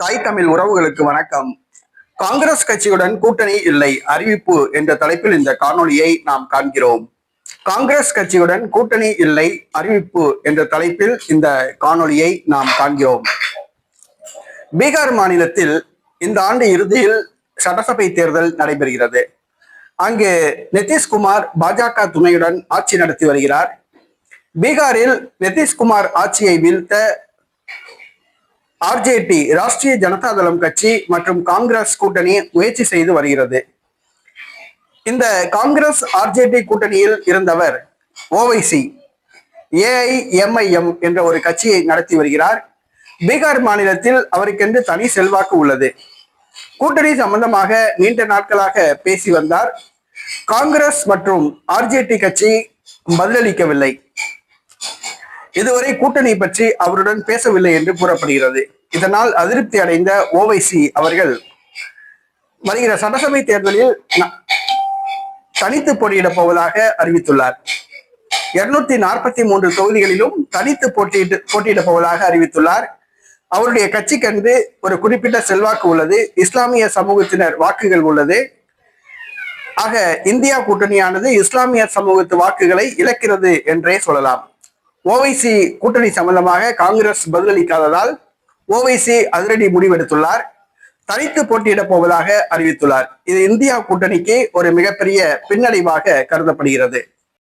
தாய் தமிழ் உறவுகளுக்கு வணக்கம். காங்கிரஸ் கட்சியுடன் கூட்டணி இல்லை அறிவிப்பு என்ற தலைப்பில் இந்த காணொளியை நாம் காண்கிறோம். காங்கிரஸ் கட்சியுடன் கூட்டணி இல்லை அறிவிப்பு என்ற தலைப்பில் இந்த காணொளியை நாம் காண்கிறோம். பீகார் மாநிலத்தில் இந்த ஆண்டு இறுதியில் சட்டசபை தேர்தல் நடைபெறுகிறது. அங்கு நிதிஷ்குமார் பாஜக துணையுடன் ஆட்சி நடத்தி வருகிறார். பீகாரில் நிதிஷ்குமார் ஆட்சியை வீழ்த்த ஆர்ஜேடி ராஷ்டிரிய ஜனதா தளம் கட்சி மற்றும் காங்கிரஸ் கூட்டணி முயற்சி செய்து வருகிறது. இந்த காங்கிரஸ் ஆர்ஜேடி கூட்டணியில் இருந்தவர் ஓவைசி ஏஐஎம்ஐஎம் என்ற ஒரு கட்சியை நடத்தி வருகிறார். பீகார் மாநிலத்தில் அவருக்கென்று தனி செல்வாக்கு உள்ளது. கூட்டணி சம்பந்தமாக நீண்ட நாட்களாக பேசி வந்தார். காங்கிரஸ் மற்றும் ஆர்ஜேடி கட்சி பதிலளிக்கவில்லை. இதுவரை கூட்டணி பற்றி அவருடன் பேசவில்லை என்று கூறப்படுகிறது. இதனால் அதிருப்தி அடைந்த ஓவைசி அவர்கள் வருகிற சட்டசபை தேர்தலில் ந- தனித்து போட்டியிடப் போவதாக அறிவித்துள்ளார். இருநூத்தி நாற்பத்தி மூன்று தொகுதிகளிலும் தனித்து போட்டியிட்டு போட்டியிடப் போவதாக அறிவித்துள்ளார். அவருடைய கட்சிக்கென்று ஒரு குறிப்பிட்ட செல்வாக்கு உள்ளது. இஸ்லாமிய சமூகத்தினர் வாக்குகள் உள்ளது. ஆக இந்தியா கூட்டணியானது இஸ்லாமிய சமூகத்து வாக்குகளை இழக்கிறது என்றே சொல்லலாம். ஓவைசி கூட்டணி சம்பந்தமாக காங்கிரஸ் பதிலளிக்காததால் ஓவைசி அதிரடி முடிவெடுத்துள்ளார். தனித்து போட்டியிடப் போவதாக அறிவித்துள்ளார். இது இந்தியா கூட்டணிக்கு ஒரு மிகப்பெரிய பின்னடைவாக கருதப்படுகிறது.